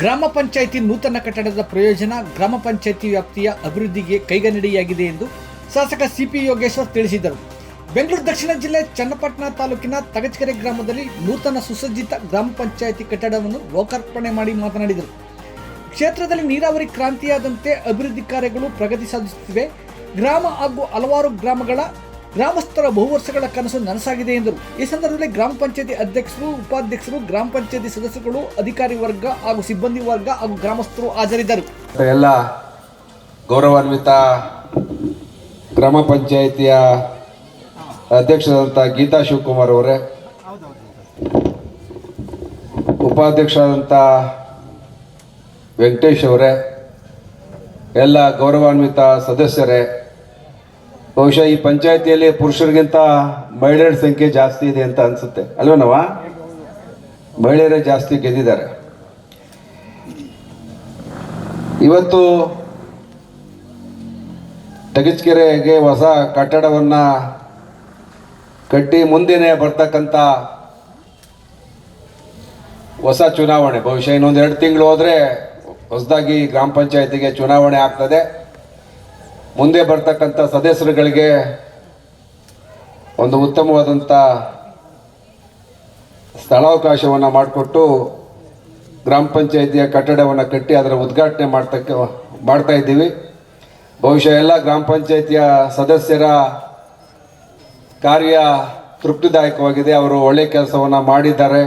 ಗ್ರಾಮ ಪಂಚಾಯಿತಿ ನೂತನ ಕಟ್ಟಡದ ಪ್ರಯೋಜನ ಗ್ರಾಮ ಪಂಚಾಯಿತಿ ವ್ಯಾಪ್ತಿಯ ಅಭಿವೃದ್ಧಿಗೆ ಕೈಗನ್ನಡಿಯಾಗಿದೆ ಎಂದು ಶಾಸಕ ಸಿಪಿ ಯೋಗೇಶ್ವರ್ ತಿಳಿಸಿದರು. ಬೆಂಗಳೂರು ದಕ್ಷಿಣ ಜಿಲ್ಲೆ ಚನ್ನಪಟ್ಟಣ ತಾಲೂಕಿನ ತಗಚಕೆರೆ ಗ್ರಾಮದಲ್ಲಿ ನೂತನ ಸುಸಜ್ಜಿತ ಗ್ರಾಮ ಪಂಚಾಯಿತಿ ಕಟ್ಟಡವನ್ನು ಲೋಕಾರ್ಪಣೆ ಮಾಡಿ ಮಾತನಾಡಿದರು. ಕ್ಷೇತ್ರದಲ್ಲಿ ನೀರಾವರಿ ಕ್ರಾಂತಿಯಾದಂತೆ ಅಭಿವೃದ್ಧಿ ಕಾರ್ಯಗಳು ಪ್ರಗತಿ ಸಾಧಿಸುತ್ತಿವೆ. ಗ್ರಾಮ ಹಾಗೂ ಹಲವಾರು ಗ್ರಾಮಗಳ ಗ್ರಾಮಸ್ಥರ ಬಹುವರ್ಷಗಳ ಕನಸು ನನಸಾಗಿದೆ ಎಂದರು. ಈ ಸಂದರ್ಭದಲ್ಲಿ ಗ್ರಾಮ ಪಂಚಾಯತಿ ಅಧ್ಯಕ್ಷರು, ಉಪಾಧ್ಯಕ್ಷರು, ಗ್ರಾಮ ಪಂಚಾಯತಿ ಸದಸ್ಯರುಗಳು, ಅಧಿಕಾರಿ ವರ್ಗ ಹಾಗೂ ಸಿಬ್ಬಂದಿ ವರ್ಗ ಹಾಗೂ ಗ್ರಾಮಸ್ಥರು ಹಾಜರಿದ್ದರು. ಎಲ್ಲ ಗೌರವಾನ್ವಿತ ಗ್ರಾಮ ಪಂಚಾಯಿತಿಯ ಅಧ್ಯಕ್ಷರಾದಂಥ ಗೀತಾ ಶಿವಕುಮಾರ್ ಅವರೇ ಉಪಾಧ್ಯಕ್ಷರಾದಂಥ ವೆಂಕಟೇಶ್ ಅವರೇ, ಎಲ್ಲ ಗೌರವಾನ್ವಿತ ಸದಸ್ಯರೇ ಬಹುಶಃ ಈ ಪಂಚಾಯತಿಯಲ್ಲಿ ಪುರುಷರಿಗಿಂತ ಮಹಿಳೆಯರ ಸಂಖ್ಯೆ ಜಾಸ್ತಿ ಇದೆ ಅಂತ ಅನ್ಸುತ್ತೆ. ಅಲ್ವನವ ಮಹಿಳೆಯರೇ ಜಾಸ್ತಿ ಗೆದ್ದಿದ್ದಾರೆ. ಇವತ್ತು ತಗಿಚ್ಕೆರೆಗೆ ಹೊಸ ಕಟ್ಟಡವನ್ನ ಕಟ್ಟಿ ಮುಂದಿನೇ ಬರ್ತಕ್ಕಂಥ ಹೊಸ ಚುನಾವಣೆ. ಬಹುಶಃ ಇನ್ನೊಂದು ಎರಡು ತಿಂಗಳು ಹೋದರೆ ಹೊಸದಾಗಿ ಗ್ರಾಮ ಪಂಚಾಯತಿಗೆ ಚುನಾವಣೆ ಆಗ್ತದೆ. ಮುಂದೆ ಬರ್ತಕ್ಕಂಥ ಸದಸ್ಯರುಗಳಿಗೆ ಒಂದು ಉತ್ತಮವಾದಂಥ ಸ್ಥಳಾವಕಾಶವನ್ನು ಮಾಡಿಕೊಟ್ಟು ಗ್ರಾಮ ಪಂಚಾಯಿತಿಯ ಕಟ್ಟಡವನ್ನು ಕಟ್ಟಿ ಅದರ ಉದ್ಘಾಟನೆ ಮಾಡ್ತಕ್ಕ, ಮಾಡ್ತಾ ಇದ್ದೀವಿ. ಬಹುಶಃ ಎಲ್ಲ ಗ್ರಾಮ ಪಂಚಾಯಿತಿಯ ಸದಸ್ಯರ ಕಾರ್ಯ ತೃಪ್ತಿದಾಯಕವಾಗಿದೆ. ಅವರು ಒಳ್ಳೆ ಕೆಲಸವನ್ನು ಮಾಡಿದ್ದಾರೆ.